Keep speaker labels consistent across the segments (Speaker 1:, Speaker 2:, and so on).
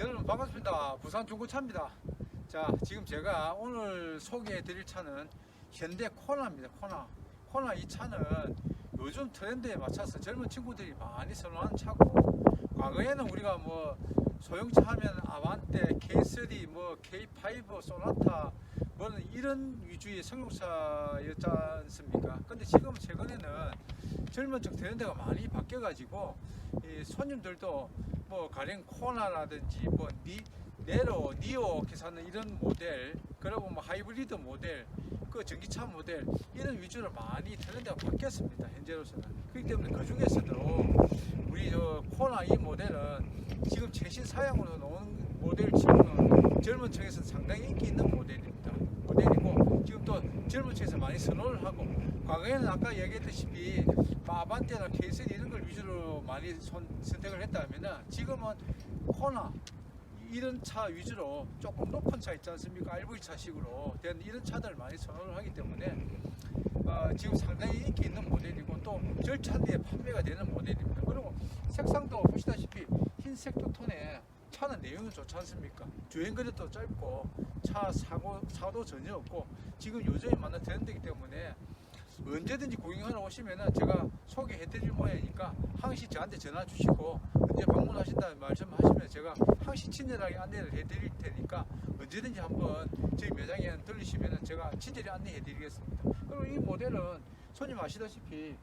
Speaker 1: 여러분 반갑습니다. 부산 중고차입니다. 자, 지금 제가 오늘 소개해 드릴 차는 현대 코나입니다. 코나. 코나 이 차는 요즘 트렌드에 맞춰서 젊은 친구들이 많이 선호하는 차고 과거에는 우리가 뭐 소형차 하면 아반떼, K3, 뭐 K5, 소나타 뭐 이런 위주의 승용차였지 않습니까? 근데 지금 최근에는 젊은 층 트렌드가 많이 바뀌어 가지고 이 손님들도 뭐 가령 코나라든지 뭐 니, 네로, 니오 기사는 이런 모델 그리고 뭐 하이브리드 모델 그 전기차 모델 이런 위주로 많이 트렌드가 바뀌었습니다 현재로서는 그렇기 때문에 그 중에서도 우리 저 코나 이 모델은 지금 최신 사양으로 나온 모델 치고는 젊은 층에서 상당히 인기 있는 모델입니다 지금 또 젊은 층에서 많이 선호를 하고 과거에는 아까 얘기했다시피 아반떼나 K3 이런 걸 위주로 많이 선, 선택을 했다면은 지금은 코나 이런 차 위주로 조금 높은 차 있지 않습니까? RV 차식으로 된 이런 차들을 많이 선호를 하기 때문에 어, 지금 상당히 인기 있는 모델이고 또 절차내에 판매가 되는 모델입니다. 그리고 색상도 보시다시피 흰색 투톤에 차는 내용은 좋지 않습니까? 주행 거리도 짧고 차 사고 사도 전혀 없고 지금 요즘에 맞는 트렌드이기 때문에 언제든지 구경하러 오시면은 제가 소개해드릴 모양이니까 항시 저한테 전화 주시고 언제 방문하신다는 말씀하시면 제가 항시 친절하게 안내를 해드릴 테니까 언제든지 한번 저희 매장에 들리시면은 제가 친절히 안내해드리겠습니다. 그리고 이 모델은 손님 아시다시피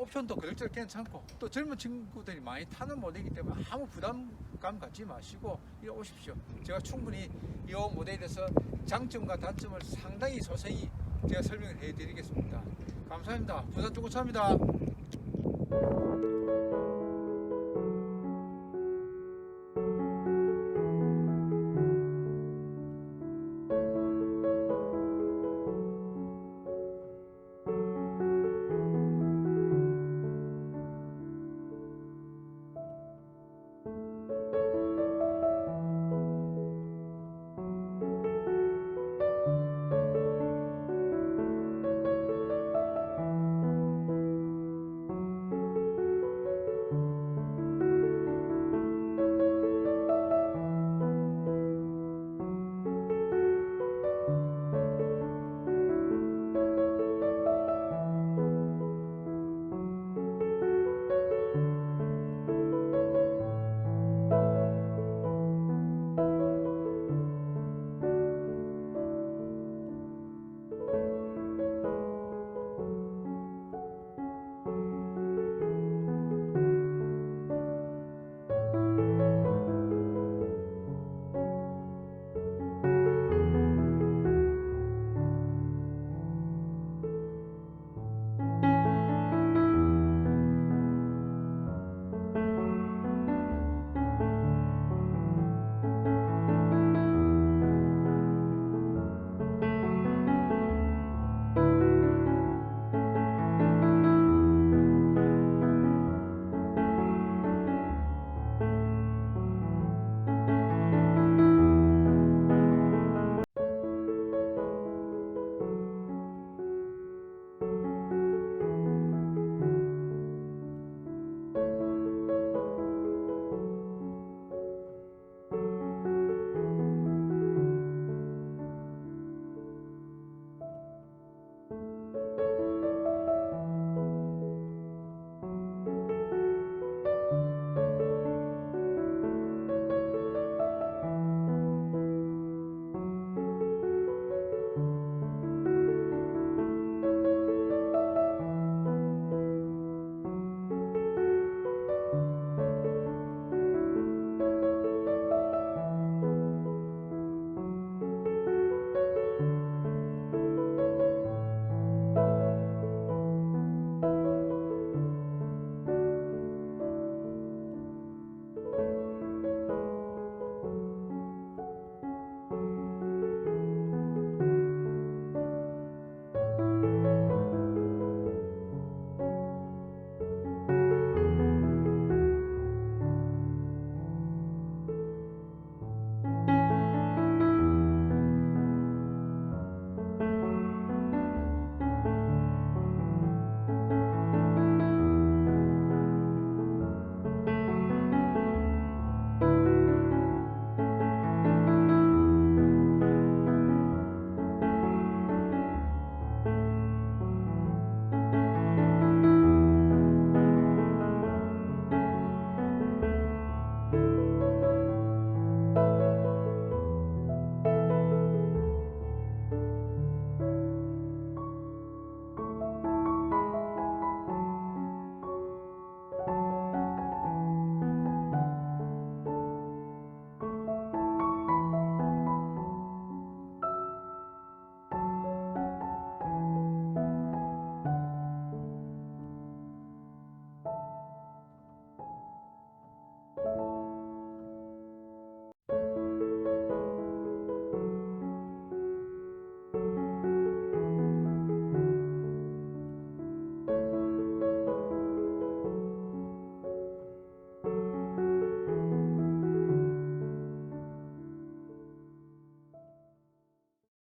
Speaker 1: 옵션도 그럭저럭 괜찮고 또 젊은 친구들이 많이 타는 모델이기 때문에 아무 부담감 갖지 마시고 이리 오십시오. 제가 충분히 이 모델에 대해서 장점과 단점을 상당히 소세히 제가 설명을 해드리겠습니다. 감사합니다. 부산 중고차입니다.